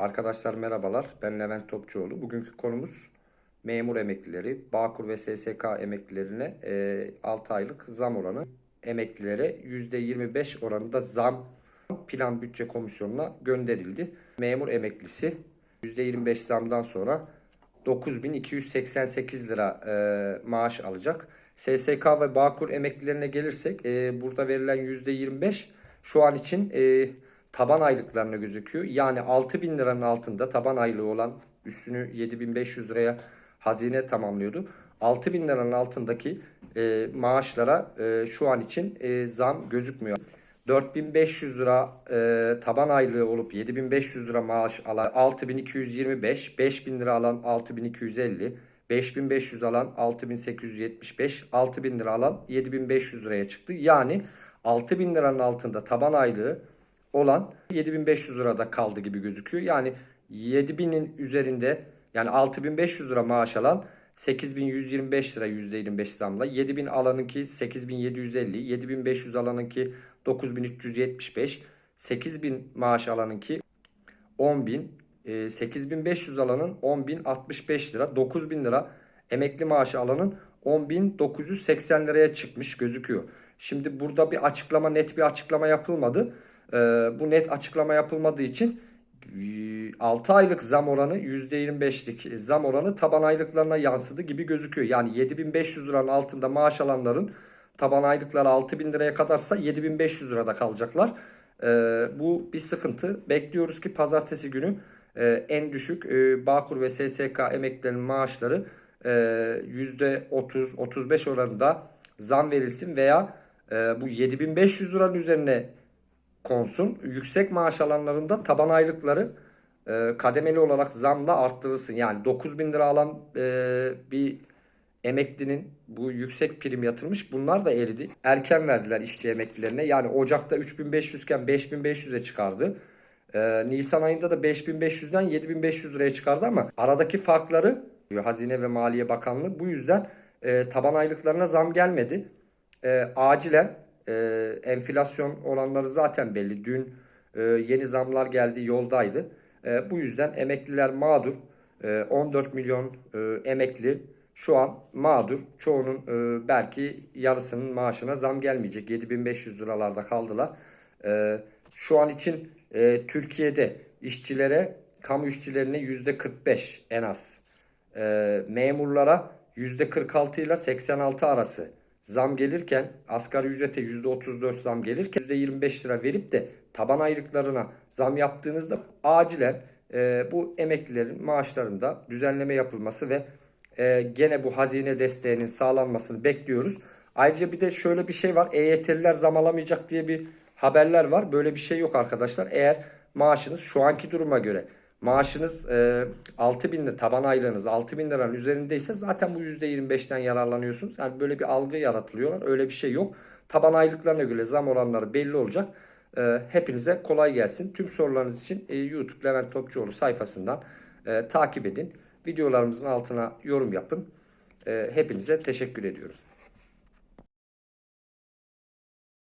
Arkadaşlar merhabalar. Ben Levent Topçuoğlu. Bugünkü konumuz memur emeklileri, Bağkur ve SSK emeklilerine e, 6 aylık zam oranı. Emeklilere %25 oranında zam plan bütçe komisyonuna gönderildi. Memur emeklisi %25 zamdan sonra 9288 lira e, maaş alacak. SSK ve Bağkur emeklilerine gelirsek e, burada verilen %25 şu an için e, taban aylıklarına gözüküyor. Yani 6000 liranın altında taban aylığı olan üstünü 7500 liraya hazine tamamlıyordu. 6000 liranın altındaki e, maaşlara e, şu an için e, zam gözükmüyor. 4500 lira e, taban aylığı olup 7500 lira maaş alan 6225, 5000 lira alan 6250, 5500 alan 6875, 6000 lira alan 7500 liraya çıktı. Yani 6000 liranın altında taban aylığı olan 7500 lirada kaldı gibi gözüküyor. Yani 7000'in üzerinde yani 6500 lira maaş alan 8125 lira %25 zamla. 7000 alanınki 8750, 7500 alanınki 9375, 8000 maaş alanınki 10000, e, 8500 alanın 10065 lira, 9000 lira emekli maaşı alanın 10980 liraya çıkmış gözüküyor. Şimdi burada bir açıklama net bir açıklama yapılmadı. Ee, bu net açıklama yapılmadığı için 6 aylık zam oranı %25'lik zam oranı taban aylıklarına yansıdı gibi gözüküyor. Yani 7500 liranın altında maaş alanların taban aylıkları 6000 liraya kadarsa 7500 lirada kalacaklar. Ee, bu bir sıkıntı. Bekliyoruz ki pazartesi günü e, en düşük e, Bağkur ve SSK emeklilerinin maaşları e, %30-35 oranında zam verilsin veya e, bu 7500 liranın üzerine konsun. Yüksek maaş alanlarında taban aylıkları e, kademeli olarak zamla arttırılsın. Yani 9000 lira alan e, bir emeklinin bu yüksek prim yatırmış. Bunlar da eridi. Erken verdiler işçi emeklilerine. Yani Ocak'ta 3500 iken 5500'e çıkardı. E, Nisan ayında da 5500'den 7500 liraya çıkardı ama aradaki farkları Hazine ve Maliye Bakanlığı bu yüzden e, taban aylıklarına zam gelmedi. E, acilen e, enflasyon oranları zaten belli. Dün e, yeni zamlar geldi yoldaydı. E, bu yüzden emekliler mağdur. E, 14 milyon e, emekli şu an mağdur. Çoğunun e, belki yarısının maaşına zam gelmeyecek. 7500 liralarda kaldılar. E, şu an için e, Türkiye'de işçilere, kamu işçilerine %45 en az. E, memurlara %46 ile 86 arası zam gelirken asgari ücrete %34 zam gelirken %25 lira verip de taban aylıklarına zam yaptığınızda acilen e, bu emeklilerin maaşlarında düzenleme yapılması ve e, gene bu hazine desteğinin sağlanmasını bekliyoruz. Ayrıca bir de şöyle bir şey var. EYT'liler zam alamayacak diye bir haberler var. Böyle bir şey yok arkadaşlar. Eğer maaşınız şu anki duruma göre maaşınız e, 6 bin lira taban aylığınız 6 bin liranın üzerindeyse zaten bu %25'ten yararlanıyorsunuz. Yani böyle bir algı yaratılıyorlar. Öyle bir şey yok. Taban aylıklarına göre zam oranları belli olacak. E, hepinize kolay gelsin. Tüm sorularınız için e, YouTube Levent Topçuoğlu sayfasından e, takip edin. Videolarımızın altına yorum yapın. E, hepinize teşekkür ediyorum.